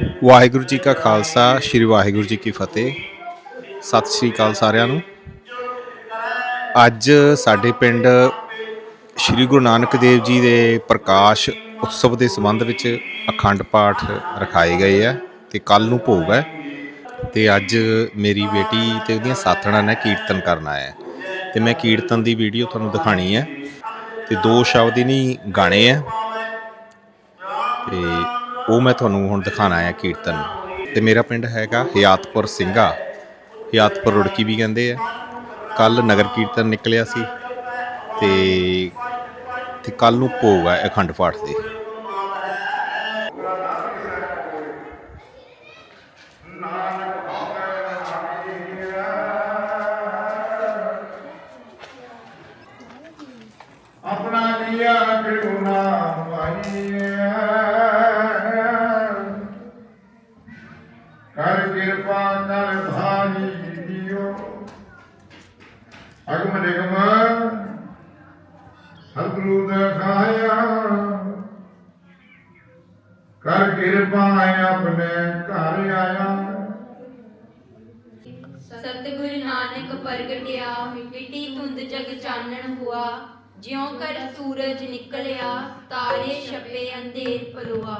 ਵਾਹਿਗੁਰੂ ਜੀ ਕਾ ਖਾਲਸਾ, ਸ੍ਰੀ ਵਾਹਿਗੁਰੂ ਜੀ ਕੀ ਫਤਿਹ। ਸਤਿ ਸ੍ਰੀ ਅਕਾਲ ਸਾਰਿਆਂ ਨੂੰ। ਅੱਜ ਸਾਡੇ ਪਿੰਡ ਸ੍ਰੀ ਗੁਰੂ ਨਾਨਕ ਦੇਵ ਜੀ ਦੇ ਪ੍ਰਕਾਸ਼ ਉਤਸਵ ਦੇ ਸੰਬੰਧ ਵਿੱਚ ਅਖੰਡ ਪਾਠ ਰਖਾਏ ਗਏ ਆ ਤੇ ਕੱਲ ਨੂੰ ਭੋਗ ਹੈ। ਤੇ ਅੱਜ ਮੇਰੀ ਬੇਟੀ ਤੇ ਉਹਦੀਆਂ ਸਾਥਣਾਂ ਨੇ ਕੀਰਤਨ ਕਰਨਾ ਹੈ ਤੇ ਮੈਂ ਕੀਰਤਨ ਦੀ ਵੀਡੀਓ ਤੁਹਾਨੂੰ ਦਿਖਾਣੀ ਹੈ ਤੇ ਦੋ ਸ਼ਬਦ ਹੀ ਨਹੀਂ ਗਾਣੇ ਆ। ਤੇ ਉਹ ਮੈਂ ਤੁਹਾਨੂੰ ਹੁਣ ਦਿਖਾਣਾ ਆ ਕੀਰਤਨ। ਤੇ ਮੇਰਾ ਪਿੰਡ ਹੈਗਾ ਹਿਆਤਪੁਰ ਸਿੰਘਾ। ਹਿਆਤਪੁਰ ਰੁੜਕੀ ਵੀ ਕਹਿੰਦੇ ਆ। ਕੱਲ ਨਗਰ ਕੀਰਤਨ ਨਿਕਲਿਆ ਸੀ ਤੇ ਤੇ ਕੱਲ ਨੂੰ ਭੋਗ ਹੈ ਅਖੰਡ ਪਾਠ ਦੇ। ਸਤਿਗੁਰੂ ਕਰ ਕਿਰਪਾ ਆਪਣੇ ਘਰ ਆਇਆ। ਸਤਿਗੁਰੂ ਨਾਨਕ ਪ੍ਰਗਟਿਆ, ਮਿੱਟੀ ਧੁੰਦ ਜਗ ਚਾਨਣ ਹੁਆ। ਜਿਉ ਕਰ ਸੂਰਜ ਨਿਕਲਿਆ, ਤਾਰੇ ਛਪੇ, ਅੰਧੇਰ ਪਲੋਆ